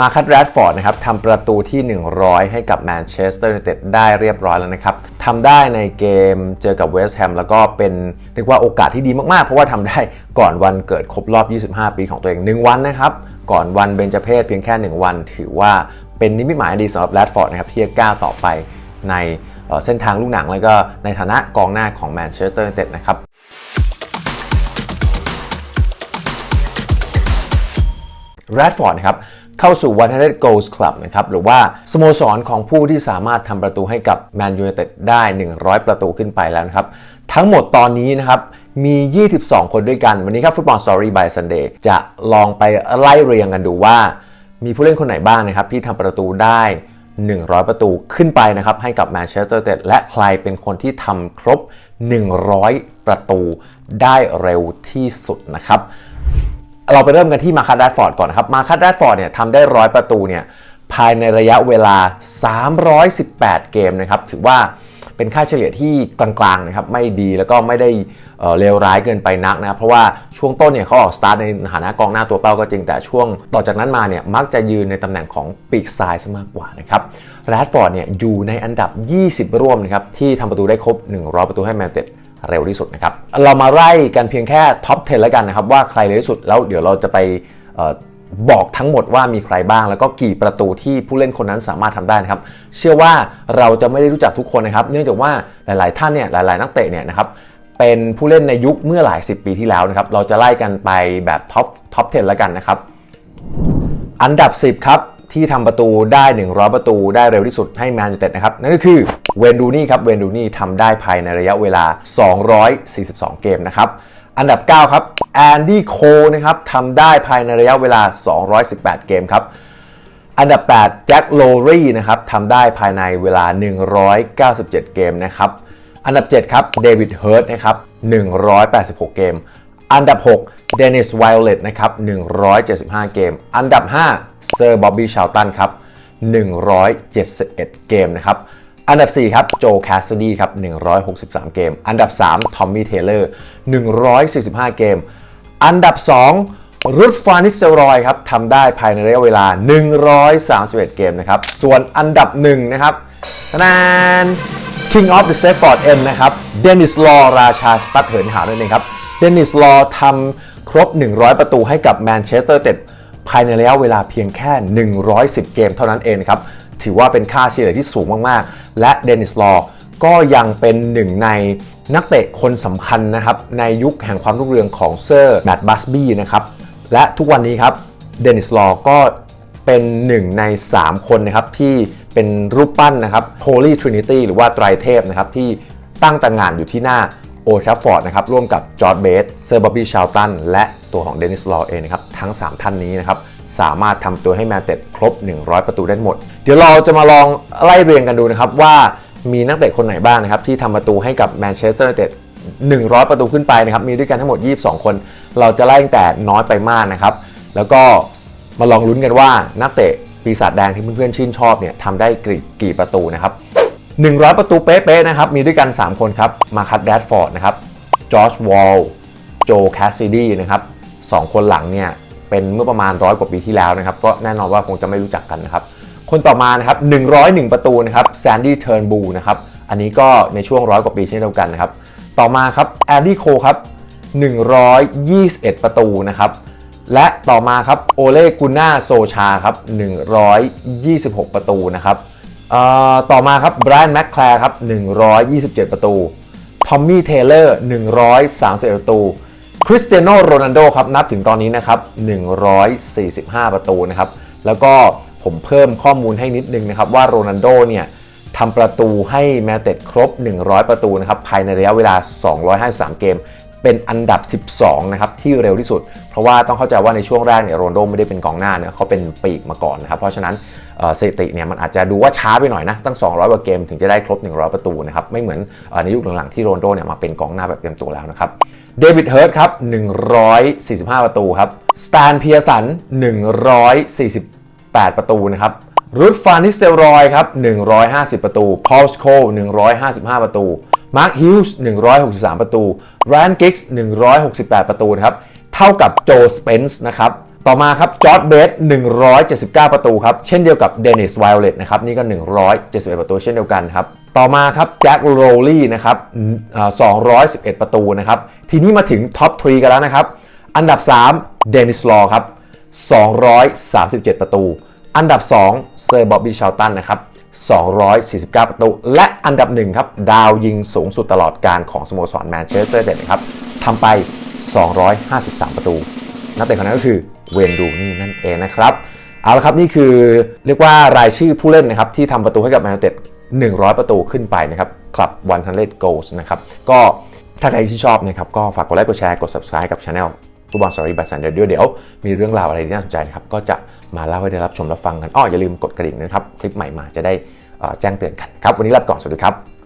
มาคัตแรดฟอร์ดนะครับทำประตูที่ 100 ให้กับแมนเชสเตอร์ยูไนเต็ดได้เรียบร้อยแล้วนะครับทำได้ในเกมเจอกับเวสต์แฮมแล้วก็เป็นเรียกว่าโอกาสที่ดีมากๆ เพราะว่าทำได้ก่อนวันเกิดครบรอบ 25 ปีของตัวเอง 1 วันนะครับ ก่อนวันเบญจเพศเพียงแค่ 1 วัน ถือว่าเป็นนิมิตหมายดีสำหรับแรดฟอร์ดนะครับที่จะก้าวต่อไปในเเส้นทางลูกหนังแล้วก็ในฐานะกองหน้าของแมนเชสเตอร์ยูไนเต็ดนะครับแรดฟอร์ดนะครับ เข้าสู่ 100 Goals Club นะครับหรือว่าสโมสรของผู้ที่สามารถทำประตูให้กับแมนยู i นเต็ดได้ 100 ประตูขึ้นไปแล้วนะครับ ทั้งหมดตอนนี้นะครับมี 22 คนด้วยกัน วันนี้ครับฟุตบอล Story by Sunday จะลองไปไล่เรียงกันดูว่า มีผู้เล่นคนไหนบ้างนะครับที่ทำประตูได้ 100 ประตูขึ้นไปนะครับให้กับแมนเชสเตอร์เต็ดและใครเป็นคนที่ทำครบ 100 ประตูได้เร็วที่สุดนะครับ เราไปเริ่มกันที่มาคัตแรดฟอร์ดก่อนนะครับ มาคัตแรดฟอร์ดเนี่ยทำได้ร้อยประตูเนี่ยภายในระยะเวลา 318 เกมนะครับ ถือว่าเป็นค่าเฉลี่ยที่กลางๆนะครับ ไม่ดีแล้วก็ไม่ได้เเลวร้ายเกินไปนักนะครับเพราะว่าช่วงต้นเนี่ยเขาออกสตาร์ทในฐานะกองหน้าตัวเป้าก็จริง แต่ช่วงต่อจากนั้นมาเนี่ยมักจะยืนในตำแหน่งของปีกซ้ายซะมากกว่านะครับแรดฟอร์ดเนี่ยอยู่ในอันดับ 20 ร่วมนะครับที่ทำประตูได้ครบ 100 ประตูให้แมนเต็ด เร็วที่สุดนะครับ เรามาไล่กันเพียงแค่ท็อป 10 แล้วกันนะครับ ว่าใครเร็วที่สุดแล้วเดี๋ยวเราจะไปออบอกทั้งหมดว่ามีใครบ้าง แล้วก็กี่ประตูที่ผู้เล่นคนนั้นสามารถทำได้นะครับ เชื่อว่าเราจะไม่ได้รู้จักทุกคนนะครับ เนื่องจากว่าหลาย ๆ ท่านเนี่ยหลาย ๆ นักเตะเนี่ยนะครับเป็นผู้เล่นในยุคเมื่อหลาย 10 ปีที่แล้วนะครับ เราจะไล่กันไปแบบท็อปท็อป 10 แล้วกันนะครับ อันดับ 10 ครับที่ทำประตูได้ 100 ประตูได้เร็วที่สุดให้แมนยูเต็ดนะครับนั่นก็คือ เวนดูนี่ครับเวนดูนี่ทำได้ภายในระยะเวลา 242 เกมนะครับ อันดับ 9 ครับแอนดี้โคนะครับทำได้ภายในระยะเวลา 218 เกมครับอันดับ 8 แจ็คโลรีนะครับทำได้ภายในเวลา 197 เกมนะครับ อันดับ 7 ครับเดวิดเฮิร์ตนะครับ 186 เกม อันดับ 6 เดนิสไวโอเลตนะครับ 175 เกม อันดับ 5 เซอร์บ๊อบบี้ชาลตันครับ 171 เกมนะครับ อันดับ 4 ครับโจแคสซดีครับ 163 เกม อันดับ 3 ทอมมี่เทเลอร์ 145 เกม อันดับ 2 รุดฟานิสเซรอยครับทำได้ภายในระยะเวลา 131 เกมนะครับ ส่วนอันดับ 1 นะครับนาน King of the s a f e f o r d M นะครับเดนิสลอราชาสตัดเหินหาวนั่นเองครับเดนิสลอทำครบ 100 ประตูให้กับแมนเชสเตอร์เต็ดภายในระยะเวลาเพียงแค่ 110 เกมเท่านั้นเองครับ ถือว่าเป็นค่าเฉลี่ยที่สูงมากๆ และเดนิสลอก็ยังเป็นหนึ่งในนักเตะคนสำคัญนะครับ ในยุคแห่งความรุ่งเรืองของเซอร์แมตต์บัสบี้นะครับ และทุกวันนี้ครับเดนิสลอก็เป็นหนึ่งใน 3 คนนะครับ ที่เป็นรูปปั้นนะครับ Holy Trinity หรือว่าไตรเทพนะครับ ที่ตั้งตระหงานอยู่ที่หน้าโอทราฟอร์ดนะครับ ร่วมกับจอร์ดเบสเซอร์บอบบี้ชาลตันและตัวของเดนิสลอเองนะครับ ทั้ง 3 ท่านนี้นะครับ สามารถทำตัวให้แมนเต็ดครบ 100 ประตูได้หมด เดี๋ยวเราจะมาลองไล่เรียงกันดูนะครับว่ามีนักเตะคนไหนบ้างนะครับที่ทำประตูให้กับแมนเชสเตอร์ยูไนเต็ด100 ประตูขึ้นไปนะครับมีด้วยกันทั้งหมด 22 คน เราจะไล่ตั้งแต่น้อยไปมากนะครับแล้วก็มาลองลุ้นกันว่านักเตะปีศาจแดงที่เพื่อนๆชื่นชอบเนี่ยทำได้กี่กี่ประตูนะครับ100 ประตูเป๊ะๆนะครับมีด้วยกัน 3 คนครับมาคัตแรดฟอร์ดนะครับจอร์จวอลโจแคสซิดี้นะครับสองคนหลังเนี่ย เป็นเมื่อประมาณร้อยกว่าปีที่แล้วนะครับ ก็แน่นอนว่าคงจะไม่รู้จักกันนะครับ คนต่อมานะครับ 101 ประตูนะครับแซนดี้เทิร์นบูนะครับ อันนี้ก็ในช่วงร้อยกว่าปีเช่นเดียวกันนะครับ ต่อมาครับแอนดี้โคครับ 121 ประตูนะครับ และต่อมาครับโอเลกุน่าโซชาครับ 126 ประตูนะครับต่อมาครับไบรอันแมคแคลร์ครับ 127 ประตู ทอมมี่ เทเลอร์ 131 ประตู คริสเตียโนโรนัลโดครับนับถึงตอนนี้นะครับ 145 ประตูนะครับ แล้วก็ผมเพิ่มข้อมูลให้นิดนึงนะครับ ว่าโรนัลโดเนี่ยทำประตูให้แมตเต็ดครบ 100 ประตูนะครับภายในระยะเวลา 253 เกม เป็นอันดับ 12 นะครับ ที่เร็วที่สุด เพราะว่าต้องเข้าใจว่าในช่วงแรกเนี่ยโรนโดไม่ได้เป็นกองหน้าเนี่ยเขาเป็นปีกมาก่อนนะครับ เพราะฉะนั้นสถิติเนี่ยมันอาจจะดูว่าช้าไปหน่อยนะ ตั้ง 200กว่าเกมถึงจะได้ครบ 100 ประตูนะครับ ไม่เหมือนในยุคหลังๆที่โรนโดเนี่ยมาเป็นกองหน้าแบบเต็มตัวแล้วนะครับเดวิดเฮิร์ตครับ145 ประตูครับสแตนเพียสัน 148 ประตูนะครับรูดฟานิสเตลรอยครับ150 ประตู พอลสโค155 ประตู มาร์คฮิลส์163 ประตูแรนกิกส์168 ประตูนะครับ เท่ากับโจสเปนส์นะครับ ต่อมาครับจอร์ดเบส179 ประตูครับ เช่นเดียวกับเดนิสไวโอเลตนะครับ นี่ก็ 171 ประตูเช่นเดียวกันครับ ต่อมาครับแจ็คโรลลี่นะครับอ่า211 ประตูนะครับ ทีนี้มาถึงท็อป3กันแล้วนะครับ อันดับ 3 เดนิสลอครับ 237 ประตู อันดับ 2 เซอร์บอบบี้ชาลตันนะครับ 249 ประตู และอันดับ1ครับ ดาวยิงสูงสุดตลอดการของสโมสรแมนเชสเตอร์เต็ดนะครับทำไป 253 ประตู นักเตะคนนั้นก็คือเวนดูนี่นั่นเองนะครับ เอาละครับนี่คือเรียกว่ารายชื่อผู้เล่นนะครับที่ทำประตูให้กับแมนยูไนเต็ด100 ประตูขึ้นไปนะครับคลับ100 goals นะครับ ก็ถ้าใครที่ชอบนะครับ ก็ฝากกดไลค์กดแชร์กด subscribe กับ Channel ฟุตบอลสตอรี่บายซันเดอร์เดี๋ยว มีเรื่องราวอะไรที่น่าสนใจนะครับ ก็จะ มาเล่าให้ได้รับชมรับฟังกันอ้ออย่าลืมกดกระดิ่งนะครับ คลิปใหม่มาจะได้แจ้งเตือนกันครับ วันนี้ลาไปก่อน สวัสดีครับ